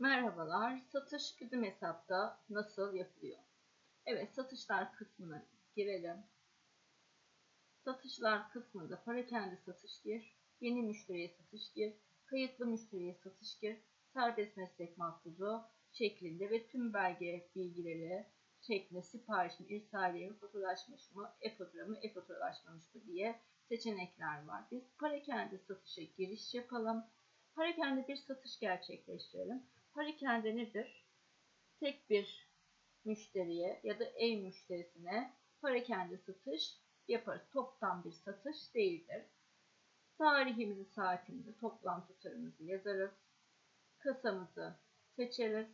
Merhabalar, satış bizim hesapta nasıl yapılıyor? Evet, satışlar kısmına girelim. Satışlar kısmında para kendi satış gir, yeni müşteriye satış gir, kayıtlı müşteriye satış gir, serbest meslek makbuzu şeklinde ve tüm belge bilgileri şeklinde sipariş mi, irsaliye mi, faturalaşmış mı, e-fatura mı, e-faturalaşmamış mı diye seçenekler var. Biz para kendi satışa giriş yapalım. Para kendi bir satış gerçekleştirelim. Parakende nedir? Tek bir müşteriye ya da ev müşterisine parakende satış yaparız. Toptan bir satış değildir. Tarihimizi, saatimizi, toplam tutarımızı yazarız. Kasamızı seçeriz.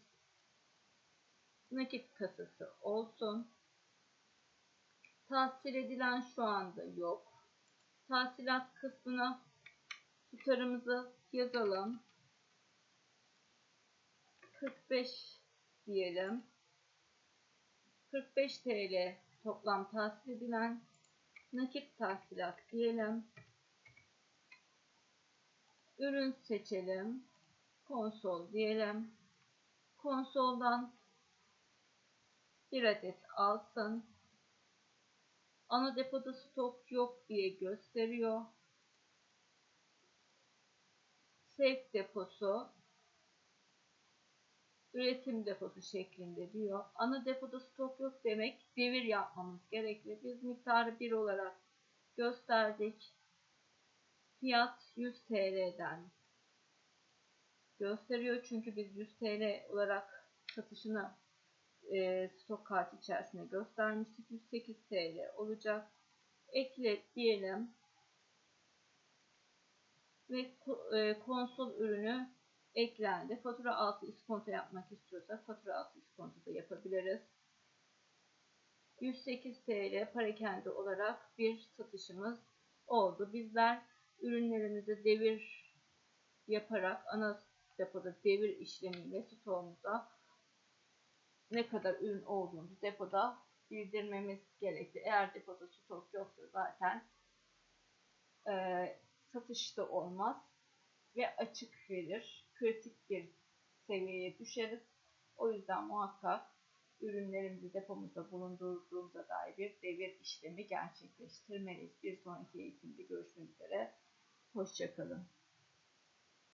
Nakit kasası olsun. Tahsil edilen şu anda yok. Tahsilat kısmına tutarımızı yazalım. 45 diyelim. 45 TL toplam tahsil edilen nakit tahsilat diyelim. Ürün seçelim. Konsol diyelim. Konsoldan bir adet alsın. Ana depoda stok yok diye gösteriyor. Safe deposu üretim deposu şeklinde diyor. Ana depoda stok yok demek devir yapmamız gerekli. Biz miktarı 1 olarak gösterdik. Fiyat 100 TL'den gösteriyor. Çünkü biz 100 TL olarak satışını e, stok kart içerisinde göstermiştik. 108 TL olacak. Ekle diyelim. Ve e, konsol ürünü eklendi. Fatura altı iskonto yapmak istiyorsak fatura altı iskonto da yapabiliriz. 108 TL parakende olarak bir satışımız oldu. Bizler ürünlerimizi devir yaparak ana depoda devir işlemiyle stoğumuza ne kadar ürün olduğunu depoda bildirmemiz gerekli. Eğer depoda stok yoksa zaten e, satışta olmaz ve açık verir kritik bir seviyeye düşeriz. O yüzden muhakkak ürünlerimizi depomuzda bulundurduğumuza dair bir devir işlemi gerçekleştirmeliyiz. Bir sonraki eğitimde görüşmek üzere. Hoşçakalın.